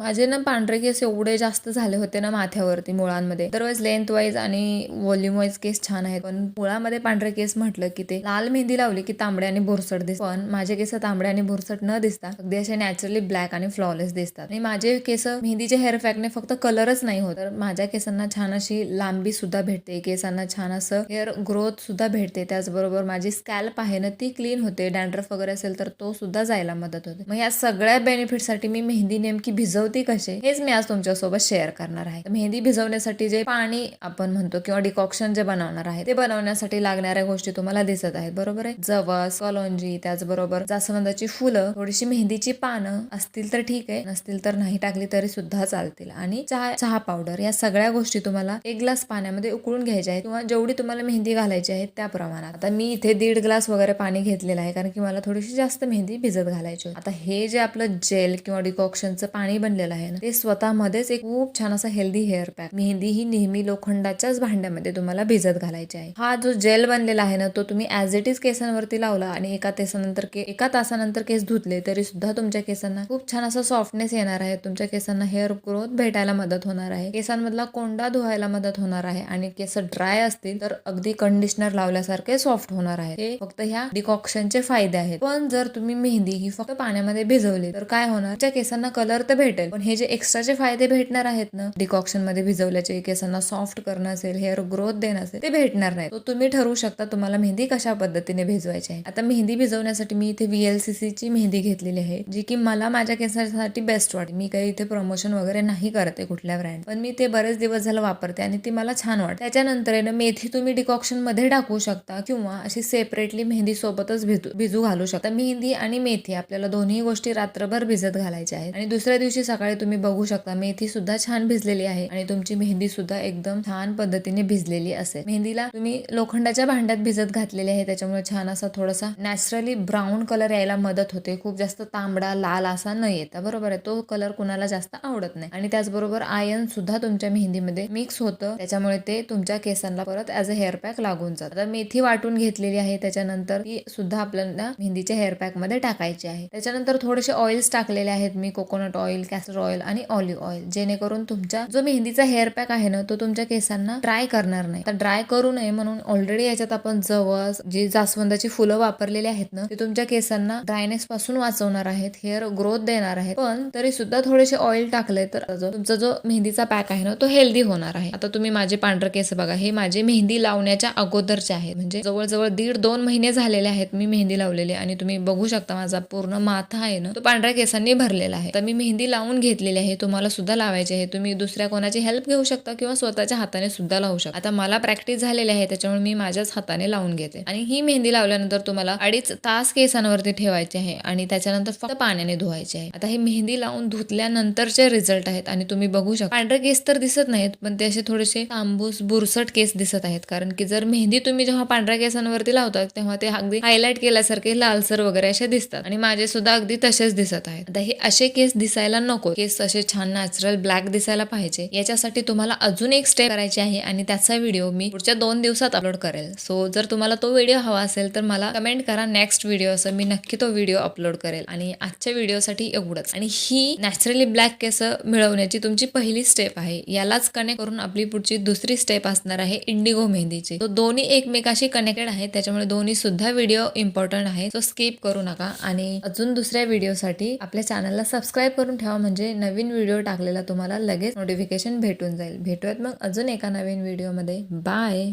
माझे ना पांढरे केस एवढे जास्त झाले होते ना माथ्यावरती मुळांमध्ये. दरवेळेस लेंथ वाईज आणि व्हॉल्यूम वाईज केस छान आहेत. पण मुळामध्ये पांढरे केस म्हटलं की ते लाल मेहंदी लावली की तांबडे आणि भुरसट दिसत पण माझे केस तांबडे आणि भुरसट न दिसता अगदी असे नॅचरली ब्लॅक आणि फ्लॉलेस दिसतात. आणि माझे केस मेहंदीचे हेअर फॅकने फक्त कलरच नाही होत. तर माझ्या केसांना छान अशी लांबी सुद्धा भेटते. केसांना छान असं हेअर ग्रोथ सुद्धा भेटते. त्याचबरोबर माझी स्कॅल्प आहे ना ती क्लीन होते. डॅन्ड्रफ वगैरे असेल तर तो सुद्धा जायला मदत होते. मग या सगळ्या बेनिफिटसाठी मी मेहंदी नेमकी भिजवते कसे हेच मी आज तुमच्यासोबत शेअर करणार आहे. मेहंदी भिजवण्यासाठी जे पाणी आपण म्हणतो किंवा डिकॉक्शन जे बनवणार आहे ते बनवण्यासाठी लागणाऱ्या गोष्टी तुम्हाला दिसत आहेत बरोबर आहे? जवस कलोंजी त्याचबरोबर जास्वंदाची फुलं थोडीशी मेहंदीची पानं असतील तर ठीक आहे नसतील तर नाही टाकली तरी सुद्धा चालतील. आणि चहा चहा पावडर या सगळ्या गोष्टी तुम्हाला एक ग्लास पाण्यामध्ये उकळून घ्यायच्या आहेत किंवा जेवढी तुम्हाला मेहंदी घालायची आहे त्या प्रमाणात. आता मी इथे दीड ग्लास वगैरे पाणी घेतलेलं आहे कारण की मला थोडीशी जास्त मेहंदी भिजत घालायची आता हे जे आपलं जेल किंवा डिकॉक्शनचं पाणी बनलेलं आहे ना. ते स्वतःमध्येच एक खूप छान असा हेल्दी हेअर पॅक मेहंदी ही नेहमी लोखंडाच्याच भांड्यामध्ये तुम्हाला भिजत घालायची आहे. हा जो जेल बनलेला आहे ना तो तुम्ही ऍज इट इज केसांवरती लावला आणि एका तासानंतर एका तासानंतर केस धुतले तरी सुद्धा तुमच्या केसांना खूप छान असा सॉफ्टनेस येणार आहे. तुमच्या केसांना हेअर ग्रोथ भेटायला मदत होणार आहे. केसांमधला कोंडा धुवायला मदत होणार आहे आणि केस ड्राय असतील तर अगदी कंडिशनर लावल्यासारखे सॉफ्ट होणार आहे. हे फक्त ह्या डिकॉक्शनचे फायदे आहेत. पण जर तुम्ही मेहंदी ही फक्त पाण्यामध्ये भिजवली तर काय होणार? तुमच्या केसांना कलर तर भेटेल पण हे जे एक्स्ट्राचे फायदे भेटणार आहेत ना डिकॉक्शनमध्ये भिजवल्याचे केसांना सॉफ्ट करणं असेल हेअर ग्रोथ देणं असेल ते भेटणार नाही तो तुम्ही ठरवू शकता तुम्हाला मेहंदी कशा पद्धतीने भिजवायची आहे. आता मेहंदी भिजवण्यासाठी मी इथे व्हीएलसीसी ची मेहंदी घेतलेली आहे जी की मला माझ्या केसांसाठी बेस्ट वाटते. मी काही इथे प्रमोशन वगैरे नाही करते कुठल्या ब्रँड पण मी ते बरेच दिवस झालं वापरते आणि ती मला छान वाटते. त्याच्यानंतर ना मेथी तुम्ही डिकॉक्शनमध्ये टाकू शकता किंवा अशी सेपरेटली मेहंदी सोबतच भिजू भिजू घालू शकता. मेहंदी आणि मेथी आपल्याला दोन्ही गोष्टी रात्रभर भिजत घालायच्या आहेत. आणि दुसऱ्या दिवशी सकाळी तुम्ही बघू शकता मेथी सुद्धा छान भिजलेली आहे आणि तुमची मेहंदी सुद्धा एकदम छान पद्धतीने भिजलेली असेल. मेहंदीला तुम्ही लोखंडाच्या भांड्यात भिजत घातलेली आहे त्याच्यामुळे छान असा थोडासा नॅचरली ब्राऊन कलर यायला मदत होते. खूप जास्त तांबडा लाल असा न येता बरोबर आहे? तो कलर कुणाला जास्त आवडत नाही. आणि त्याचबरोबर आयन सुद्धा तुमच्या मेहंदीमध्ये मिक्स होतं. त्याच्यामुळे ते तुमच्या केसांना परत ऍज अ हेअर पॅक लागून जातं. आता मेथी वाटून घेतलेली आहे त्याच्यानंतर ती सुद्धा आपल्याला मेहंदीच्या हेअर पॅकमध्ये टाकायची आहे. त्याच्यानंतर थोडेसे ऑइल्स टाकलेले आहेत. मी कोकोनट ऑइल कॅस्टर ऑइल आणि ऑलिव्ह ऑइल जेणेकरून तुमच्या जो मेहंदीचा हेअर पॅक आहे ना तो तुमच्या केसांना ड्राय करणार नाही. तर ड्राय करू नये म्हणून ऑलरेडी याच्यात आपण जवस जी जास्वंदाची फुलं वापरलेली आहेत ना ते तुमच्या केसांना ड्रायनेस पासून वाचवणार आहेत हेअर ग्रोथ देणार आहेत. पण तरी सुद्धा थोडेसे ऑइल टाकले तर जो तुमचा जो मेहंदीचा पॅक आहे ना तो हेल्दी होणार आहे. आता तुम्ही माझे पांढरे केस बघा हे माझे मेहंदी लावण्याच्या अगोदरचे आहेत. म्हणजे जवळजवळ दीड दोन महिने झालेले आहेत मी मेहंदी लावलेली आणि तुम्ही बघू शकता माझा पूर्ण माथा आहे ना तो पांढऱ्या केसांनी भरलेला आहे. तर मी मेहंदी लावून घेतलेली आहे तुम्हाला सुद्धा लावायची आहे. तुम्ही दुसऱ्या कोणाची हेल्प घेऊ शकता किंवा स्वतःच्या हाताने सुद्धा लावू शकता. आता मला प्रॅक्टिस झालेली आहे त्याच्यामुळे मी माझ्याच हाताने लावून घेते. आणि ही मेहंदी लावल्यानंतर तुम्हाला अडीच तास केसांवरती ठेवायचे आहे आणि त्याच्यानंतर फक्त पाण्याने धुवायचे आहे. आता हे मेहंदी लावून धुतल्यानंतरचे रिझल्ट आहेत आणि तुम्ही बघू शकता. पांढरे केस तर दिसत नाहीत पण ते असे थोडेसे तांबूस बुरसट केस दिसत आहेत. कारण की जर मेहंदी तुम्ही जेव्हा पांढऱ्या केसांवरती लावतात तेव्हा ते अगदी हायलाईट केल्यासारखे लालसर वगैरे असे दिसतात. आणि माझे सुद्धा अगदी तसेच दिसत आहेत. आता हे असे केस दिसायला नको. नको. केस असे छान नॅचरल ब्लॅक दिसायला पाहिजे. याच्यासाठी तुम्हाला अजून एक स्टेप करायची आहे आणि त्याचा व्हिडिओ मी पुढच्या दोन दिवसात अपलोड करेल. सो जर तुम्हाला तो व्हिडिओ हवा असेल तर मला कमेंट करा. नेक्स्ट व्हिडिओ असं मी नक्की तो व्हिडिओ अपलोड करेल. आणि आजच्या व्हिडिओसाठी एवढंच. आणि ही नॅचरली ब्लॅक केस मिळवण्याची तुमची पहिली स्टेप आहे. यालाच कनेक्ट करून आपली पुढची दुसरी स्टेप असणार आहे इंडिगो मेहंदीची. तो दोन्ही एकमेकाशी कनेक्टेड आहे त्याच्यामुळे दोन्ही सुद्धा व्हिडिओ इम्पॉर्टंट आहे तो स्किप करू नका. आणि अजून दुसऱ्या व्हिडिओसाठी आपल्या चॅनलला सबस्क्राईब करून ठेवा. म्हणजे नवीन व्हिडिओ टाकलेला तुम्हाला लगेच नोटिफिकेशन भेटून जाईल. भेटूयात मग अजून एका नवीन व्हिडिओमध्ये बाय